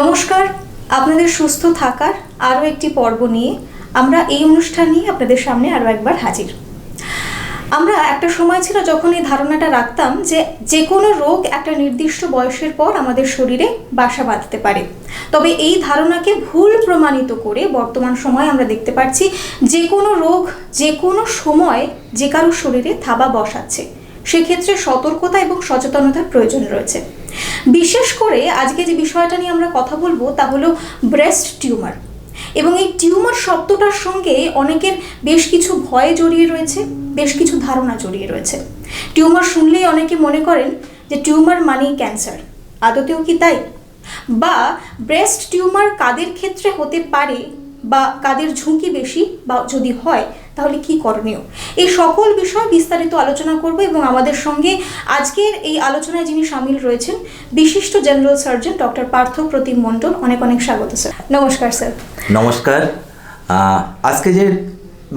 নমস্কার, আপনাদের সুস্থ থাকার আরও একটি পর্ব নিয়ে আমরা এই অনুষ্ঠান নিয়ে আপনাদের সামনে আরও একবার হাজির। আমরা একটা সময় ছিল যখন এই ধারণাটা রাখতাম যে যে কোনো রোগ একটা নির্দিষ্ট বয়সের পর আমাদের শরীরে বাসা বাঁধতে পারে। তবে এই ধারণাকে ভুল প্রমাণিত করে বর্তমান সময়ে আমরা দেখতে পাচ্ছি যে কোনো রোগ যে কোনো সময় যে কারও শরীরে থাবা বসাচ্ছে। সেক্ষেত্রে সতর্কতা এবং সচেতনতার প্রয়োজন রয়েছে। বিশেষ করে আজকে যে বিষয়টা নিয়ে আমরা কথা বলব তা হলো ব্রেস্ট টিউমার এবং এই টিউমার শব্দটার সঙ্গে অনেকের বেশ কিছু ভয় জড়িয়ে রয়েছে, বেশ কিছু ধারণা জড়িয়ে রয়েছে। টিউমার শুনলেই অনেকে মনে করেন যে টিউমার মানেই ক্যান্সার আদতেও কি তাই? বা ব্রেস্ট টিউমার কাদের ক্ষেত্রে হতে পারে বা কাদের ঝুঁকি বেশি বা যদি হয় তাহলে কি করণীয়? এই সকল বিষয় বিস্তারিত আলোচনা করব এবং আমাদের সঙ্গে আজকের এই আলোচনায় যিনি সামিল রয়েছেন, বিশিষ্ট general surgeon doctor Partha Pratim Mondal, অনেক অনেক স্বাগত স্যার। নমস্কার স্যার। নমস্কার। আজকে যে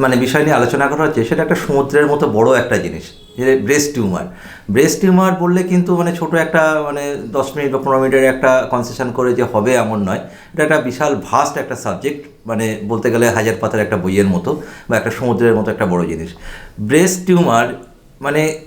মানে বিষয় নিয়ে আলোচনা করা হচ্ছে, সেটা একটা সমুদ্রের মতো বড় একটা জিনিস। যে ব্রেস্ট টিউমার ব্রেস্ট টিউমার বললে কিন্তু মানে ছোট একটা মানে দশ মিনিট বা পনেরো মিনিটের একটা কনসেশন করে যে হবে এমন নয়। এটা একটা বিশাল ভাস্ট একটা সাবজেক্ট মানে বলতে গেলে হাজার পাতার একটা বইয়ের মতো বা একটা সমুদ্রের মতো একটা বড় জিনিস। ব্রেস্ট টিউমার মানে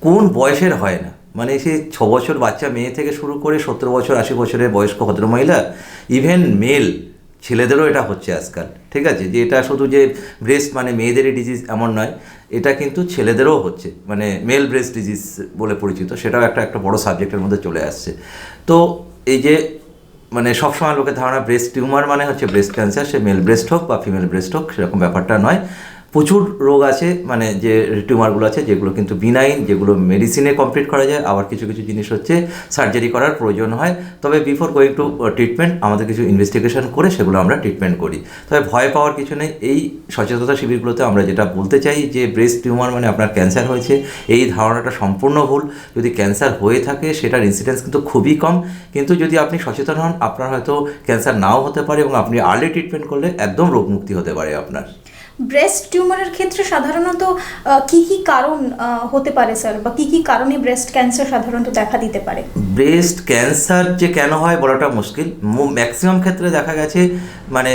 কোন বয়সের হয় না। মানে সে ছ বছর বাচ্চা মেয়ে থেকে শুরু করে সত্তর বছর আশি বছরের বয়স্ক ভদ্রমহিলা ইভেন মেল ছেলেদেরও এটা হচ্ছে আজকাল, ঠিক আছে? যে এটা শুধু যে ব্রেস্ট মানে মেয়েদেরই ডিজিজ এমন নয়, এটা কিন্তু ছেলেদেরও হচ্ছে মানে মেল ব্রেস্ট ডিজিজ বলে পরিচিত, সেটাও একটা একটা বড় সাবজেক্টের মধ্যে চলে আসছে। তো এই যে মানে সবসময় লোকের ধারণা ব্রেস্ট টিউমার মানে হচ্ছে ব্রেস্ট ক্যান্সার সে মেল ব্রেস্ট হোক বা ফিমেল ব্রেস্ট হোক, সেরকম ব্যাপারটা নয়। প্রচুর রোগ আছে মানে যে টিউমারগুলো আছে, যেগুলো কিন্তু বিনাইন যেগুলো মেডিসিনে কমপ্লিট করা যায়, আবার কিছু কিছু জিনিস হচ্ছে সার্জারি করার প্রয়োজন হয়। তবে বিফোর গোয়িং টু ট্রিটমেন্ট আমাদের কিছু ইনভেস্টিগেশন করে সেগুলো আমরা ট্রিটমেন্ট করি। তবে ভয় পাওয়ার কিছু নেই। এই সচেতনতা শিবিরগুলোতে আমরা যেটা বলতে চাই যে ব্রেস্ট টিউমার মানে আপনার ক্যান্সার হয়েছে, এই ধারণাটা সম্পূর্ণ ভুল। যদি ক্যান্সার হয়ে থাকে, সেটার ইনসিডেন্স কিন্তু খুবই কম। কিন্তু যদি আপনি সচেতন হন, আপনার হয়তো ক্যান্সার নাও হতে পারে এবং আপনি আর্লি ট্রিটমেন্ট করলে একদম রোগমুক্তি হতে পারে আপনার। ব্রেস্ট টিউমারের ক্ষেত্রে সাধারণত কি কি কারণ হতে পারে স্যার বা কি কি কারণে ব্রেস্ট ক্যান্সার সাধারণত দেখা দিতে পারে? ব্রেস্ট ক্যান্সার যে কেন হয় বলাটা মুশকিল। ম্যাক্সিমাম ক্ষেত্রে দেখা গেছে মানে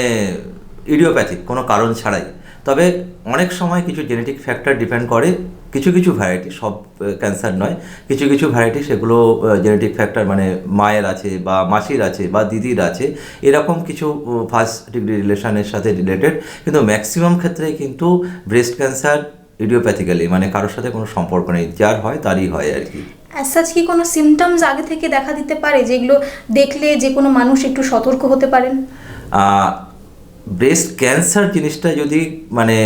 ইডিওপ্যাথিক কোনো কারণ ছাড়াই। তবে অনেক সময় কিছু জেনেটিক ফ্যাক্টর ডিপেন্ড করে কিছু কিছু ভ্যারাইটি সব ক্যান্সার নয় কিছু কিছু ভ্যারাইটি সেগুলো জেনেটিক ফ্যাক্টর মানে মায়ের আছে বা মাসির আছে বা দিদির আছে এরকম কিছু ফার্স্ট ডিগ্রি রিলেশনের সাথে রিলেটেড কিন্তু ম্যাক্সিমাম ক্ষেত্রে কিন্তু ব্রেস্ট ক্যান্সার ইডিওপ্যাথিক্যালি মানে কারোর সাথে কোনো সম্পর্ক নেই যার হয় তারই হয় আর কি। অ্যাসাচ কি কোনো সিমটমস আগে থেকে দেখা দিতে পারে যেগুলো দেখলে যে কোনো মানুষ একটু সতর্ক হতে পারেন? ব্রেস্ট ক্যান্সার জিনিসটা যদি মানে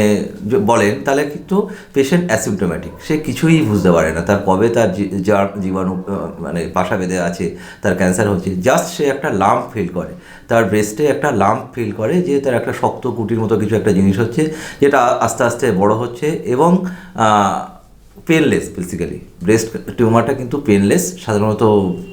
বলেন, তাহলে কিন্তু পেশেন্ট অ্যাসিমটোম্যাটিক সে কিছুই বুঝতে পারে না। তার কবে তার যার জীবাণু মানে পাশা বেঁধে আছে, তার ক্যান্সার হচ্ছে। জাস্ট সে একটা লাম্প ফিল করে। তার ব্রেস্টে একটা লাম্প ফিল করে যে তার একটা শক্ত কুটির মতো কিছু একটা জিনিস হচ্ছে, যেটা আস্তে আস্তে বড় হচ্ছে এবং পেনলেস বেসিক্যালি ব্রেস্ট টিউমারটা কিন্তু পেনলেস সাধারণত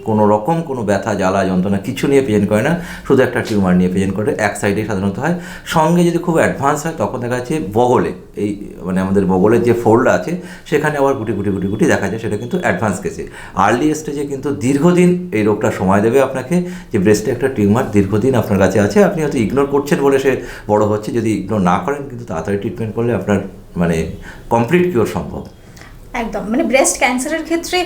কোনো রকম কোনো ব্যথা, জ্বালা, যন্ত্রণা কিছু নিয়ে প্রেজেন্ট করে না, শুধু একটা টিউমার নিয়ে প্রেজেন্ট করে, এক সাইডে সাধারণত হয়। সঙ্গে যদি খুব অ্যাডভান্স হয়, তখন দেখা যাচ্ছে বগলে, এই মানে আমাদের বগলের যে ফোল্ড আছে, সেখানে আবার গুটি গুটি গুটি গুটি দেখা যায়, সেটা কিন্তু অ্যাডভান্স কেসে আর্লি স্টেজে কিন্তু দীর্ঘদিন এই রোগটা সময় দেবে আপনাকে, যে ব্রেস্টে একটা টিউমার দীর্ঘদিন আপনার কাছে আছে, আপনি হয়তো ইগনোর করছেন বলে সে বড় হচ্ছে, যদি ইগনোর না করেন, কিন্তু তাড়াতাড়ি ট্রিটমেন্ট করলে আপনার মানে কমপ্লিট কিওর সম্ভব। একদম। মানে ব্রেস্ট ক্যান্সারের ক্ষেত্রে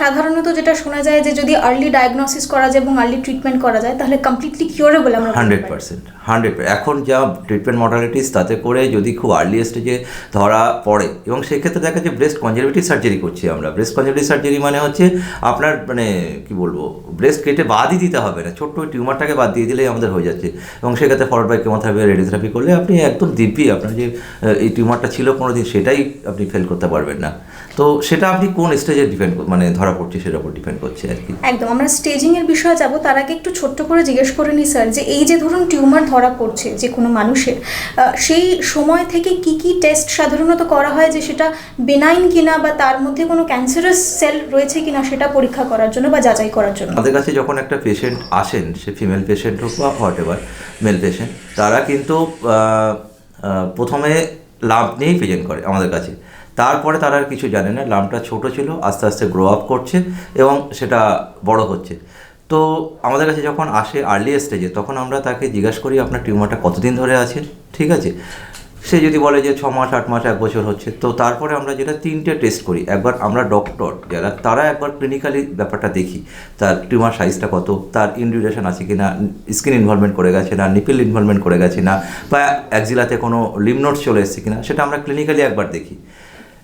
সাধারণত যেটা শোনা যায় যে যদি আর্লি ডায়াগনোসিস করা যায় এবং আর্লি ট্রিটমেন্ট করা যায়, তাহলে কমপ্লিটলি কিউরেবল আমরা হান্ড্রেড পার্সেন্ট হান্ড্রেড এখন যা ট্রিটমেন্ট মডালিটিস তাতে করে যদি খুব আর্লি স্টেজে ধরা পড়ে, এবং সেক্ষেত্রে দেখা যায় ব্রেস্ট কনজারভেটিভ সার্জারি করছি আমরা। ব্রেস্ট কনজারভেটিভ সার্জারি মানে হচ্ছে আপনার মানে কি বলব ব্রেস্ট কেটে বাদই দিতে হবে না। ছোট্ট টিউমারটাকে বাদ দিয়ে দিলেই আমাদের হয়ে যাচ্ছে। এবং সেক্ষেত্রে ফরওয়ার্ড বাই কেমোথেরাপি রেডিওথেরাপি করলে আপনি একদম দিব্যি আপনার যে এই টিউমারটা ছিল কোনো দিন সেটাই আপনি ফেল করতে পারবেন না। তো সেটা আপনি কোন স্টেজে ডিপেন্ড মানে ধরা পড়ছে সেটার উপর ডিপেন্ড করছে আর কি? একদম আমরা স্টেজিং এর বিষয়ে যাব তার আগে একটু ছোট্ট করে জিজ্ঞেস করে নিই স্যার যে এই যে ধরুন টিউমার ধরা পড়ছে যে কোনো মানুষের সেই সময় থেকে কি কি টেস্ট সাধারণত করা হয় যে সেটা বেনাইন কিনা বা তার মধ্যে কোনো ক্যান্সারাস সেল রয়েছে কিনা সেটা পরীক্ষা করার জন্য বা যাচাই করার জন্য? আমাদের কাছে যখন একটা পেশেন্ট আসেন সে ফিমেল পেশেন্ট হোক বা হোয়াট এভার মেল পেশেন্ট তারা কিন্তু প্রথমে লাভ নিয়েই প্রেজেন্ট করে আমাদের কাছে। তারপরে তারা আর কিছু জানে না। লামটা ছোট ছিল, আস্তে আস্তে গ্রো আপ করছে এবং সেটা বড় হচ্ছে। তো আমাদের কাছে যখন আসে আর্লি স্টেজে তখন আমরা তাকে জিজ্ঞাসা করি, আপনার টিউমারটা কতদিন ধরে আছে? ঠিক আছে? সে যদি বলে যে ছ মাস আট মাস এক বছর হচ্ছে। তো তারপরে আমরা যেটা তিনটে টেস্ট করি। একবার আমরা ডক্টর যারা, তারা একবার ক্লিনিক্যালি ব্যাপারটা দেখি, তার টিউমার সাইজটা কত, তার ইনডিউরেশন আছে কি না স্কিন ইনভলভমেন্ট করে গেছে না নিপিল ইনভলভমেন্ট করে গেছে না, বা অ্যাক্সিলাতে কোনো লিমনোট চলে এসেছে কিনা, সেটা আমরা ক্লিনিক্যালি একবার দেখি।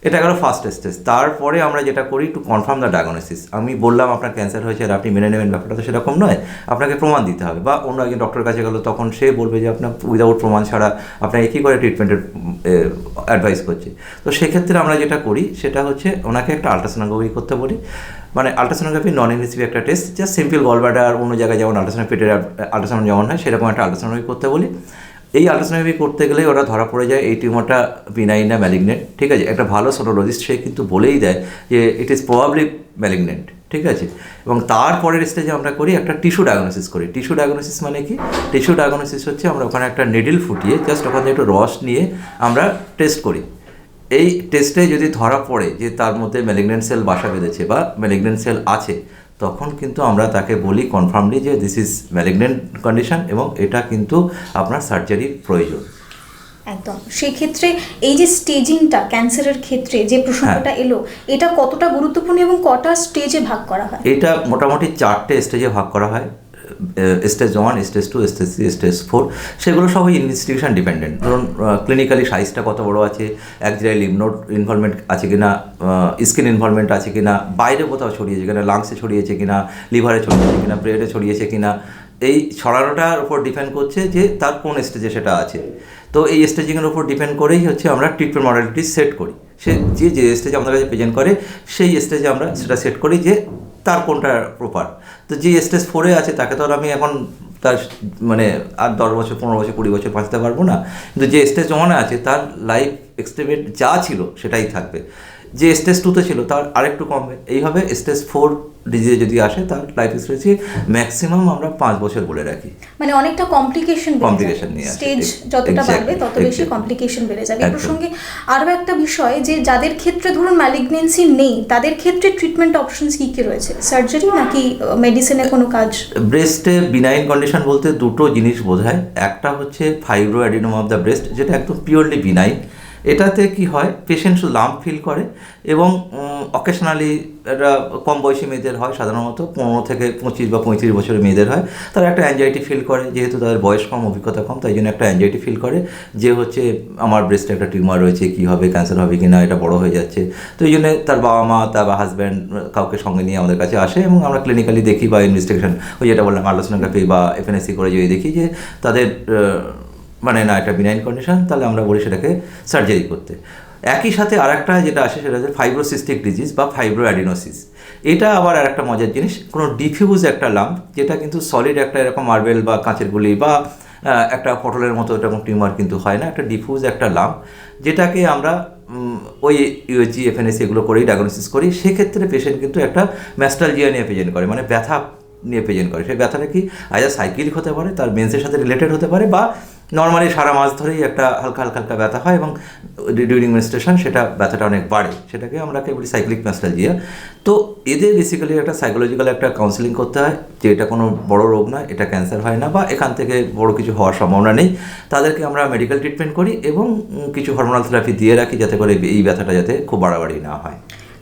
এটা গেল ফার্স্ট স্টেজ তারপরে আমরা যেটা করি টু কনফার্ম দ্য ডায়াগনোসিস আমি বললাম, আপনার ক্যান্সার হয়েছে আর আপনি মেনে নেবেন, ব্যাপারটা তো সেরকম নয়। আপনাকে প্রমাণ দিতে হবে। বা অন্য একজন ডক্টরের কাছে গেলো, তখন সে বলবে যে, আপনার উইদাউট প্রমাণ ছাড়া আপনাকে কী করে ট্রিটমেন্টের অ্যাডভাইস করছে। তো সেক্ষেত্রে আমরা যেটা করি, সেটা হচ্ছে ওনাকে একটা আলট্রাসোনোগ্রাফি করতে বলি। মানে আলট্রাসোনোগ্রাফি নন ইনভেসিভ একটা টেস্ট জাস্ট সিম্পল গলব্লাডার অন্য জায়গায় যেমন আলট্রাসোনো পেটের আলট্রাসাউন্ড যেমন হয়, সেরকম একটা আলট্রাসোনোগ্রাফি করতে বলি। আলট্রাসোনোগ্রাফি করতে গেলে ওরা ধরা পড়ে যায় এই টিউমারটা বিনাইন না ম্যালিগনেন্ট, ঠিক আছে? একটা ভালো সোটোলজিস্ট সে কিন্তু বলেই দেয় যে ইট ইজ প্রবাবলি ম্যালিগনেন্ট ঠিক আছে? এবং তারপরের স্টেজে আমরা করি একটা টিস্যু ডায়াগনোসিস করি। টিস্যু ডায়াগনোসিস মানে কি? টিস্যু ডায়াগনোসিস হচ্ছে আমরা ওখানে একটা নেডল ফুটিয়ে জাস্ট ওখানে একটু রস নিয়ে আমরা টেস্ট করি। এই টেস্টে যদি ধরা পড়ে যে তার মধ্যে ম্যালিগনেন্ট সেল বাসা বেঁধেছে বা ম্যালিগনেন্ট সেল আছে তখন কিন্তু আমরা তাকে বলি কনফার্মলি যে দিস ইজ ম্যালিগনেন্ট কন্ডিশন এবং এটা কিন্তু আপনার সার্জারির প্রয়োজন। একদম। সেক্ষেত্রে এই যে স্টেজিংটা ক্যান্সারের ক্ষেত্রে যে প্রসঙ্গটা এলো এটা কতটা গুরুত্বপূর্ণ এবং কটা স্টেজে ভাগ করা হয়? এটা মোটামুটি চারটে স্টেজে ভাগ করা হয়। Stage one stage two stage three stage four সেগুলো সবই ইনভেস্টিগেশন ডিপেন্ডেন্ট ধরুন ক্লিনিক্যালি সাইজটা কত বড় আছে, এক জায়গায় লিমনোড ইনভলভমেন্ট আছে কিনা স্কিন ইনভলভমেন্ট আছে কিনা, বাইরে কোথাও ছড়িয়েছে কিনা লাংসে ছড়িয়েছে কিনা লিভারে ছড়িয়েছে কিনা ব্রেডে ছড়িয়েছে কিনা, এই ছড়ানোটার উপর ডিপেন্ড করছে যে তার কোন স্টেজে সেটা আছে। তো এই স্টেজিংয়ের উপর ডিপেন্ড করেই হচ্ছে আমরা ট্রিটমেন্ট মডেলিটি সেট করি। সে যে যে স্টেজে আমাদের কাছে প্রেজেন্ট করে, সেই স্টেজে আমরা সেটা সেট করি যে তার কোনটা প্রপার তো যে স্টেজ ফোরে আছে, তাকে তো আর আমি এখন তার মানে আর দশ বছর, পনেরো বছর, কুড়ি বছর বাঁচতে পারব না। কিন্তু যে স্টেজ ওয়ানে আছে, তার লাইফ এক্সপেরিমেন্ট যা ছিল সেটাই থাকবে। যে স্টেজ টুতে ছিল তার আরেকটু কমবে। এইভাবে স্টেজ ফোর ডিজিজে যদি আসে তার লাইফ এক্সপেরিয়েন্সি ম্যাক্সিমাম আমরা পাঁচ বছর বলে রাখি। মানে অনেকটা কমপ্লিকেশন Complication নিয়ে স্টেজ যতটা বাড়বে তত বেশি কমপ্লিকেশন বেড়ে যাবে। এই। প্রসঙ্গে আরও একটা বিষয় যে যাদের ক্ষেত্রে ধরুন ম্যালিগনেন্সি নেই তাদের ক্ষেত্রে ট্রিটমেন্ট অপশনস কি কি রয়েছে? সার্জারি নাকি মেডিসিনে কোনো কাজ? ব্রেস্টে বিনাইন কন্ডিশন বলতে দুটো জিনিস বোঝায়। একটা হচ্ছে fibroadenoma of the breast যেটা একদম পিওরলি বিনাইন এটাতে কি হয় পেশেন্ট শুধু লাম্প ফিল করে এবং অকেশনালি এটা কম বয়সী মেয়েদের হয়, সাধারণত পনেরো থেকে পঁচিশ বা পঁয়ত্রিশ বছরের মেয়েদের হয়। তারা একটা অ্যাংজাইটি ফিল করে, যেহেতু তাদের বয়স কম, অভিজ্ঞতা কম, তাই জন্য একটা অ্যাংজাইটি ফিল করে যে হচ্ছে, আমার ব্রেস্টে একটা টিউমার রয়েছে, কী হবে ক্যান্সার হবে কি না এটা বড় হয়ে যাচ্ছে। তো এই জন্য তার বাবা মা তার বা হাজব্যান্ড কাউকে সঙ্গে নিয়ে আমাদের কাছে আসে এবং আমরা ক্লিনিক্যালি দেখি বা ইনভেস্টিগেশন ওই যেটা বললাম আলোচনাগ্রাফি বা এফএনএসসি করে যদি দেখি যে তাদের মানে না, এটা বিনাইন কন্ডিশন তাহলে আমরা বলি সেটাকে সার্জারি করতে। একই সাথে আরেকটা যেটা আসে সেটা হচ্ছে ফাইব্রোসিস্টিক ডিজিজ বা ফাইব্রো অ্যাডিনোসিস এটা আবার আর একটা মজার জিনিস, কোনো ডিফিউজ একটা লাম্প যেটা কিন্তু সলিড একটা এরকম মার্বেল বা কাঁচের গুলি বা একটা পটলের মতো এরকম টিউমার কিন্তু হয় না, একটা ডিফিউজ একটা লাম্প যেটাকে আমরা ওই ইউএসজি এফএনএসি এগুলো করেই ডায়াগনোসিস করি। সেক্ষেত্রে পেশেন্ট কিন্তু একটা ম্যাস্টালজিয়া নিয়ে প্রেজেন্ট করে মানে ব্যথা নিয়ে প্রেজেন্ট করে। সেই ব্যথাটা কি আইদার সাইকিলিক হতে পারে, তার মেন্সের সাথে রিলেটেড হতে পারে বা নর্মালি সারা মাস ধরেই একটা হালকা হালকা হালকা ব্যথা হয় এবং ডিউরিং মেনস্ট্রেশন সেটা ব্যথাটা অনেক বাড়ে। সেটাকে আমরা কে বলি সাইক্লিক ম্যাস্টালজিয়া তো এদের বেসিক্যালি একটা সাইকোলজিক্যাল একটা কাউন্সিলিং করতে হয় যে এটা কোনো বড় রোগ না এটা ক্যান্সার হয় না বা এখান থেকে বড় কিছু হওয়ার সম্ভাবনা নেই। তাদেরকে আমরা মেডিকেল ট্রিটমেন্ট করি এবং কিছু হরমোনাল থেরাপি দিয়ে রাখি যাতে করে এই ব্যথাটা যাতে খুব বাড়াবাড়ি না হয়।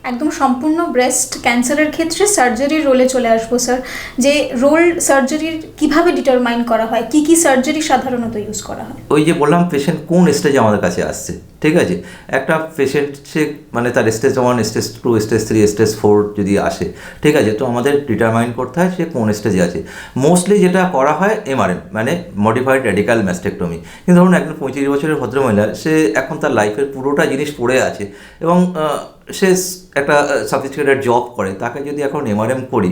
একদম সম্পূর্ণ ব্রেস্ট ক্যান্সারের ক্ষেত্রে সার্জারির রোলে চলে আসব স্যার যে রোল সার্জারির কীভাবে ডিটারমাইন করা হয়, কি কি সার্জারি সাধারণত ইউজ করা হয়? ওই যে বললাম পেশেন্ট কোন স্টেজে আমাদের কাছে আসছে, ঠিক আছে? একটা পেশেন্ট সে মানে তার stage one stage two stage three stage four যদি আসে, ঠিক আছে? তো আমাদের ডিটারমাইন করতে হয় সে কোন স্টেজে আছে। মোস্টলি যেটা করা হয় এমআরএম মানে মডিফাইড রেডিক্যাল ম্যাস্টেক্টমি কিন্তু ধরুন, একজন পঁয়ত্রিশ বছরের ভদ্রমহিলা, সে এখন তার লাইফের পুরোটা জিনিস পড়ে আছে এবং সে একটা সাফিসিকেটেড জব করে, তাকে যদি এখন এমআরএম করি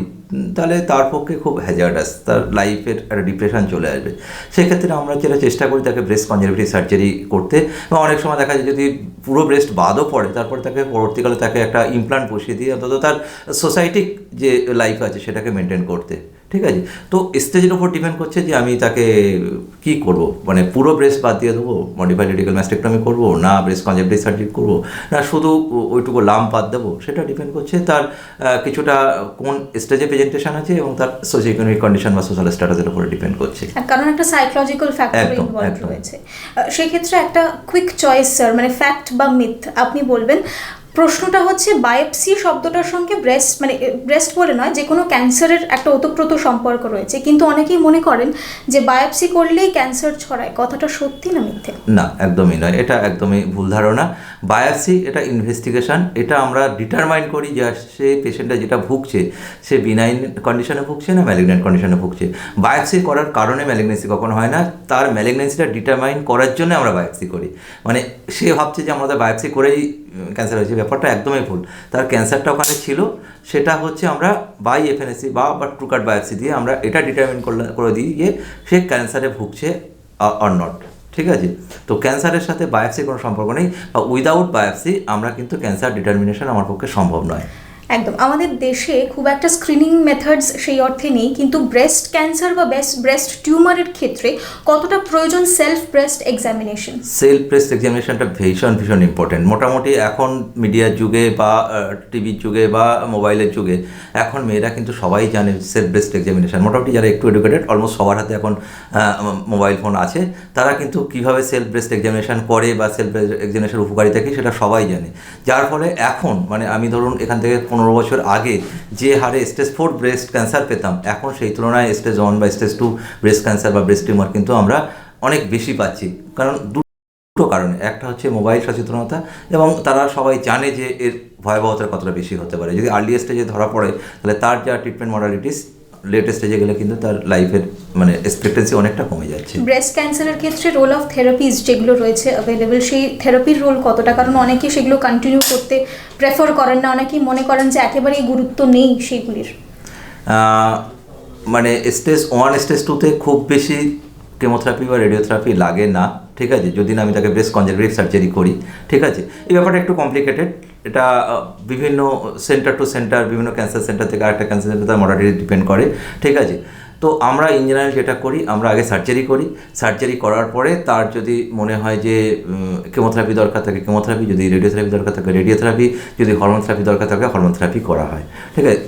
তাহলে তার পক্ষে খুব হ্যাজার্ডাস তার লাইফের একটা ডিপ্রেশন চলে আসবে। সেক্ষেত্রে আমরা যেটা চেষ্টা করি, তাকে ব্রেস্ট কনজারভেটিভ সার্জারি করতে, বা অনেক সময় দেখা যায় যদি পুরো ব্রেস্ট বাদও পড়ে, তারপরে তাকে পরবর্তীকালে তাকে একটা ইমপ্লান্ট বসিয়ে দিয়ে অন্তত তার সোসাইটিক যে লাইফ আছে, সেটাকে মেনটেন করতে। ঠিক আছে? তো স্টেজের উপর ডিপেন্ড করছে যে আমি তাকে কি করব? মানে পুরো ব্রেস্ট বাদ দিয়ে দেবো? মডিফাইড রেডিক্যাল ম্যাস্টেক্টমি করব? না ব্রেস্ট কনজেপ্টিভ সার্জারি করব? না শুধু ওইটুকু লাম বাদ দেবো? সেটা ডিপেন্ড করছে তার কিছুটা কোন স্টেজে প্রেজেন্টেশন আছে এবং তার সোশিও ইকোনমিক কন্ডিশন বা সোশ্যাল স্ট্যাটাসের উপরে ডিপেন্ড করছে। কারণ একটা সাইকোলজিক্যাল ফ্যাক্টর একদম, ইনভলভ। রয়েছে। সেক্ষেত্রে একটা কুইক চয়েস স্যার মানে ফ্যাক্ট বা মিথ আপনি বলবেন। প্রশ্নটা হচ্ছে বায়োপসি শব্দটার সঙ্গে ব্রেস্ট মানে ব্রেস্ট বলে নয়, যে কোনো ক্যান্সারের একটা ওতপ্রোত সম্পর্ক রয়েছে। কিন্তু অনেকেই মনে করেন যে বায়োপসি করলেই ক্যান্সার ছড়ায়। কথাটা সত্যি না মিথ্যে? না, একদমই নয়। এটা একদমই ভুল ধারণা। বায়াসি এটা ইনভেস্টিগেশন এটা আমরা ডিটারমাইন করি যে সে পেশেন্টটা যেটা ভুগছে, সে বিনাইন কন্ডিশনে ভুগছে না ম্যালিগনেন্ট কন্ডিশনে ভুগছে। বায়োপসি করার কারণে ম্যালিগনেন্সি কখনো হয় না, তার ম্যালিগনেন্সিটা ডিটারমাইন করার জন্য আমরা বায়োপসি করি। মানে সে ভাবছে যে আমাদের বায়োপসি করেই ক্যান্সার হয়েছে, ব্যাপারটা একদমই ভুল। তার ক্যান্সারটা ওখানে ছিল, সেটা হচ্ছে আমরা বাই এফএনএসি বা বা ট্রুকার্ড বায়োপসি দিয়ে আমরা এটা ডিটারমিন করে দিই যে সে ক্যান্সারে ভুগছে অর নট ঠিক আছে? তো ক্যান্সারের সাথে বায়োপসি কোনো সম্পর্ক নেই বা উইদাউট বায়োপসি আমরা কিন্তু ক্যান্সার ডিটারমিনেশন আমার পক্ষে সম্ভব নয়। একদম। আমাদের দেশে খুব একটা স্ক্রিনিং মেথডস সেই অর্থে নেই, কিন্তু ব্রেস্ট ক্যান্সার বা বেস্ট ব্রেস্ট টিউমারের ক্ষেত্রে কতটা প্রয়োজন self breast examination self breast এক্সামিনেশনটা ভীষণ ভীষণ ইম্পর্টেন্ট মোটামুটি এখন মিডিয়ার যুগে বা টিভির যুগে বা মোবাইলের যুগে এখন মেয়েরা কিন্তু সবাই জানে সেলফ ব্রেস্ট এক্সামিনেশন মোটামুটি যারা একটু এডুকেটেড অলমোস্ট সবার হাতে এখন মোবাইল ফোন আছে। তারা কিন্তু কীভাবে সেলফ ব্রেস্ট এক্সামিনেশন করে বা সেলফ ব্রেস্ট এক্সামিনেশন উপকারিতা কি সেটা সবাই জানে। যার ফলে এখন মানে আমি ধরুন এখান থেকে পনেরো বছর আগে যে হারে স্টেজ ফোর ব্রেস্ট ক্যান্সার পেতাম, এখন সেই তুলনায় স্টেজ ওয়ান বা স্টেজ টু ব্রেস্ট ক্যান্সার বা ব্রেস্ট টিউমার কিন্তু আমরা অনেক বেশি পাচ্ছি। কারণ দুটো কারণে। একটা হচ্ছে মোবাইল সচেতনতা এবং তারা সবাই জানে যে এর ভয়াবহতার কতটা বেশি হতে পারে। যদি আর্লি স্টেজে ধরা পড়ে, তাহলে তার যা ট্রিটমেন্ট মডালিটিস লেট স্টেজে গেলে কিন্তু তার লাইফের মানে এক্সপেক্টেন্সি অনেকটা কমে যাচ্ছে। ব্রেস্ট ক্যান্সারের ক্ষেত্রে রোল অফ থেরাপিস যেগুলো রয়েছে অ্যাভেলেবেল সেই থেরাপির রোল কতটা? কারণ অনেকে সেগুলো কন্টিনিউ করতে প্রেফার করেন না। অনেকেই মনে করেন যে একেবারেই গুরুত্ব নেই সেগুলির। মানে স্টেজ ওয়ান স্টেজ টুতে খুব বেশি কেমোথেরাপি বা রেডিওথেরাপি লাগে না। ঠিক আছে? যদি না আমি তাকে ব্রেস্ট কনজারভেটিভ সার্জারি করি। ঠিক আছে? এই ব্যাপারটা একটু কমপ্লিকেটেড এটা বিভিন্ন সেন্টার টু সেন্টার বিভিন্ন ক্যান্সার সেন্টার থেকে আরেকটা ক্যান্সার সেন্টার তার মডালিটি ডিপেন্ড করে। ঠিক আছে? তো আমরা ইন জেনারেল যেটা করি, আমরা আগে সার্জারি করি। সার্জারি করার পরে তার যদি মনে হয় যে কেমোথেরাপি দরকার থাকে কেমোথেরাপি যদি রেডিওথেরাপি দরকার থাকে রেডিওথেরাপি যদি হরমোন থেরাপি দরকার থাকে হরমোন থেরাপি করা হয়। ঠিক আছে?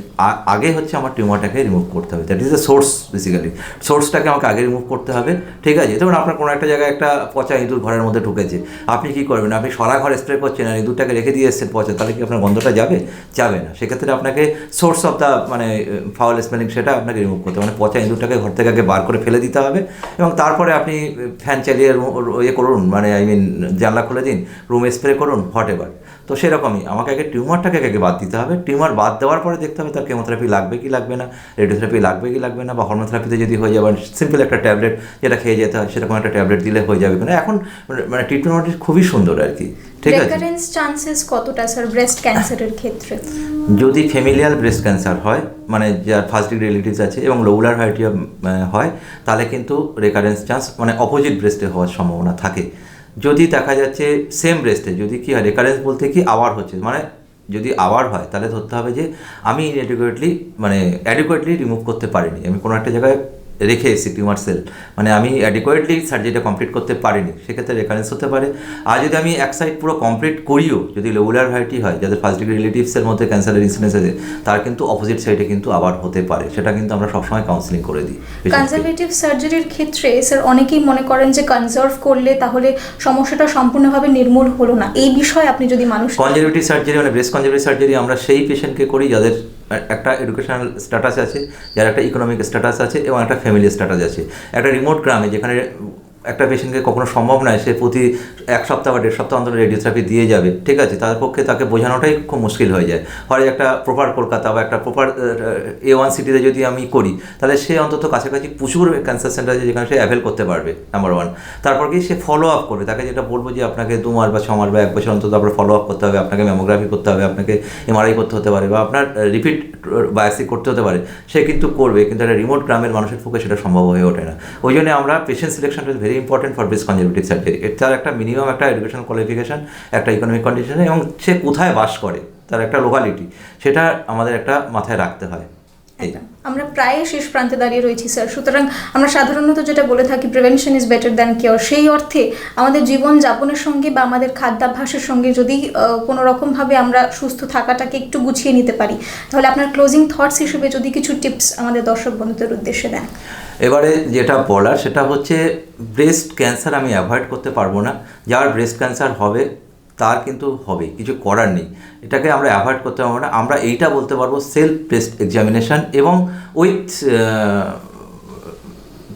আগে হচ্ছে আমার টিউমারটাকে রিমুভ করতে হবে। That is the source basically সোর্সটাকে আমাকে আগে রিমুভ করতে হবে। ঠিক আছে? ধরুন আপনার কোনো একটা জায়গায় একটা পচা ইঁদুর ঘরের মধ্যে ঢুকেছে। আপনি কি করবেন? আপনি সরা ঘর স্প্রে করছেন আর ইঁদুরটাকে রেখে দিয়ে এসছেন পচা, তাহলে কি আপনার গন্ধটা যাবে? যাবে না। সেক্ষেত্রে আপনাকে সোর্স অফ দ্য মানে ফাউল স্মেলিং সেটা আপনাকে রিমুভ করতে হবে। মানে পচা ইঁদুরটাকে ঘর থেকে আগে বার করে ফেলে দিতে হবে এবং তারপরে আপনি ফ্যান চালিয়ে ইয়ে করুন মানে আই মিন জানলা খুলে দিন রুম স্প্রে করুন হট এবার তো সেরকমই, আমাকে আগে টিউমারটাকে আগে বাদ দিতে হবে টিউমার বাদ দেওয়ার পরে দেখতে হবে তার কেমোথেরাপি লাগবে কি লাগবে না রেডিওথেরাপি লাগবে কি লাগবে না, বা হরমোথেরাপিতে যদি হয়ে যাবে সিম্পল একটা ট্যাবলেট যেটা খেয়ে যেতে হয়, সেরকম একটা ট্যাবলেট দিলে হয়ে যাবে মানে এখন মানে ট্রিটমেন্ট খুবই সুন্দর আর কি। ঠিক আছে। রেকারেন্স চান্সেস কতটা স্যার ব্রেস্ট ক্যান্সারের ক্ষেত্রে? যদি ফ্যামিলিয়াল ব্রেস্ট ক্যান্সার হয় মানে যার ফার্স্ট ডিগ্রি রিলেটিভস আছে এবং লোউলার হাইটিয়া হয় তাহলে কিন্তু রেকারেন্স চান্স মানে অপোজিট ব্রেস্টে হওয়ার সম্ভাবনা থাকে। যদি দেখা যাচ্ছে সেম ব্রেস্টে যদি কি হয় রেকারেন্স বলতে কি আবার হচ্ছে মানে যদি আবার হয় তাহলে ধরতে হবে যে আমি ইনএডিকুয়েটলি মানে অ্যাডিকুয়েটলি রিমুভ করতে পারিনি। আমি কোনো একটা জায়গায় রেখে এসেছি টিউমার সেল মানে আমি অ্যাডিকুয়েটলি সার্জারিটা কমপ্লিট করতে পারিনি সেক্ষেত্রে রেকারেন্স হতে পারে। আর যদি আমি এক সাইড পুরো কমপ্লিট করিও যদি লোউলার ভ্যারাইটি হয় যাদের ফার্স্ট ডিগ্রি রিলেটিভসের মধ্যে ক্যান্সারের ইনসিডেন্স আছে তার কিন্তু অপোজিট সাইডে কিন্তু আবার হতে পারে। সেটা কিন্তু আমরা সবসময় কাউন্সিলিং করে দিই। কনজারভেটিভ সার্জারির ক্ষেত্রে স্যার অনেকেই মনে করেন যে কনজার্ভ করলে তাহলে সমস্যাটা সম্পূর্ণভাবে নির্মূল হলো না। এই বিষয়ে আপনি যদি মানুষ কনজারভেটিভ সার্জারি মানে ব্রেস্ট কনজারভেটিভ সার্জারি আমরা সেই পেশেন্টকে করি যাদের একটা এডুকেশনাল স্ট্যাটাস আছে, যার একটা ইকোনমিক স্ট্যাটাস আছে এবং একটা ফ্যামিলি স্ট্যাটাস আছে। একটা রিমোট গ্রামে যেখানে একটা পেশেন্টকে কখনো সম্ভব নয়, সে প্রতি এক সপ্তাহ বা দেড় সপ্তাহ অন্তর রেডিওথেরাপি দিয়ে যাবে, ঠিক আছে? তার পক্ষে তাকে বোঝানোটাই খুব মুশকিল হয়ে যায়। হয় একটা প্রপার কলকাতা বা একটা প্রপার এ ওয়ান সিটিতে যদি আমি করি, তাহলে সে অন্তত কাছাকাছি প্রচুর ক্যান্সার সেন্টার আছে যেখানে সে অ্যাভেল করতে পারবে নাম্বার ওয়ান তারপর কি? সে ফলো আপ করবে। তাকে যেটা বলব যে আপনাকে দু মাস বা ছ মাস বা এক বছর অন্তত আপনার ফলো আপ করতে হবে, আপনাকে ম্যামোগ্রাফি করতে হবে, আপনাকে এমআরআই করতে হতে পারে বা আপনার রিপিট বায়োসি করতে হতে পারে। সে কিন্তু করবে, কিন্তু একটা রিমোট গ্রামের মানুষের পক্ষে সেটা সম্ভব হয়ে ওঠে না। ওই জন্য আমরা patient সিলেকশনটা very important for breast conservative surgery তার একটা মিনিমাম একটা এডুকেশন কোয়ালিফিকেশন একটা ইকোনমিক কন্ডিশন এবং সে কোথায় বাস করে, তার একটা লোকালিটি সেটা আমাদের একটা মাথায় রাখতে হয়। আমরা প্রায় শেষ প্রান্তে দাঁড়িয়ে রয়েছি, স্যার। সুতরাং আমরা সাধারণত যেটা বলে থাকি prevention is better than cure সেই অর্থে আমাদের জীবন যাপনের সঙ্গে বা আমাদের খাদ্যাভ্যাসের সঙ্গে যদি কোনো রকমভাবে আমরা সুস্থ থাকাটাকে একটু গুছিয়ে নিতে পারি, তাহলে আপনার ক্লোজিং থটস হিসেবে যদি কিছু টিপস আমাদের দর্শক বন্ধুদের উদ্দেশ্যে দেন। এবারে যেটা বলার সেটা হচ্ছে ব্রেস্ট ক্যান্সার আমি অ্যাভয়েড করতে পারব না। যার ব্রেস্ট ক্যান্সার হবে, তার কিন্তু হবে, কিছু করার নেই। এটাকে আমরা অ্যাভয়েড করতে পারব না। আমরা এইটা বলতে পারব সেলফ ব্রেস্ট এক্সামিনেশন এবং উইথ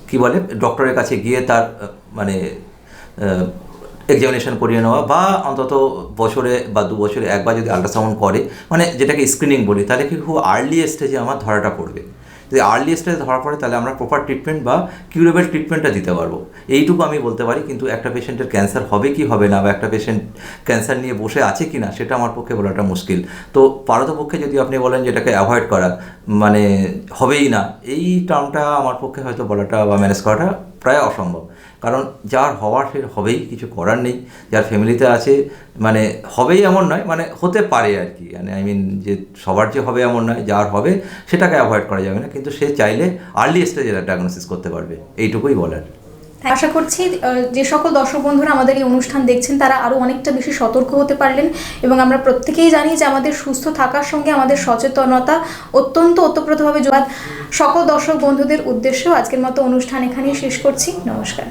কি বলে ডক্টরের কাছে গিয়ে তার মানে এক্সামিনেশন করিয়ে নেওয়া বা অন্তত বছরে বা দু বছরে একবার যদি আল্ট্রাসাউন্ড করে মানে যেটাকে স্ক্রিনিং বলি, তাহলে কি খুব আর্লি স্টেজে আমার ধরাটা পড়বে। যদি আর্লি স্টেজে ধরা পড়ে তাহলে আমরা প্রপার ট্রিটমেন্ট বা কিউরেবল ট্রিটমেন্টটা দিতে পারব। এইটুকু আমি বলতে পারি, কিন্তু একটা পেশেন্টের ক্যান্সার হবে কি হবে না বা একটা পেশেন্ট ক্যান্সার নিয়ে বসে আছে কি না, সেটা আমার পক্ষে বলাটা মুশকিল। তো পারতপক্ষে যদি আপনি বলেন যে এটাকে অ্যাভয়েড করা মানে হবেই না, এই টার্মটা আমার পক্ষে হয়তো বলাটা বা ম্যানেজ করাটা প্রায় অসম্ভব। কারণ যার হওয়ার সে হবেই কিছু করার নেই। যার ফ্যামিলিতে আছে মানে হবেই এমন নয় মানে হতে পারে আর কি। মানে আই মিন যে সবার যে হবে এমন নয় যার হবে সেটাকে অ্যাভয়েড করা যাবে না। কিন্তু সে চাইলে আর্লি স্টেজে ডায়াগনোসিস করতে পারবে। এইটুকুই বলার। আশা করছি যে সকল দর্শক বন্ধুরা আমাদের এই অনুষ্ঠান দেখছেন তারা আরও অনেকটা বেশি সতর্ক হতে পারলেন। এবং আমরা প্রত্যেকেই জানি যে আমাদের সুস্থ থাকার সঙ্গে আমাদের সচেতনতা অত্যন্ত ওতপ্রোতভাবে যোগাদ সকল দর্শক বন্ধুদের উদ্দেশ্যেও আজকের মতো অনুষ্ঠান এখানেই শেষ করছি। নমস্কার।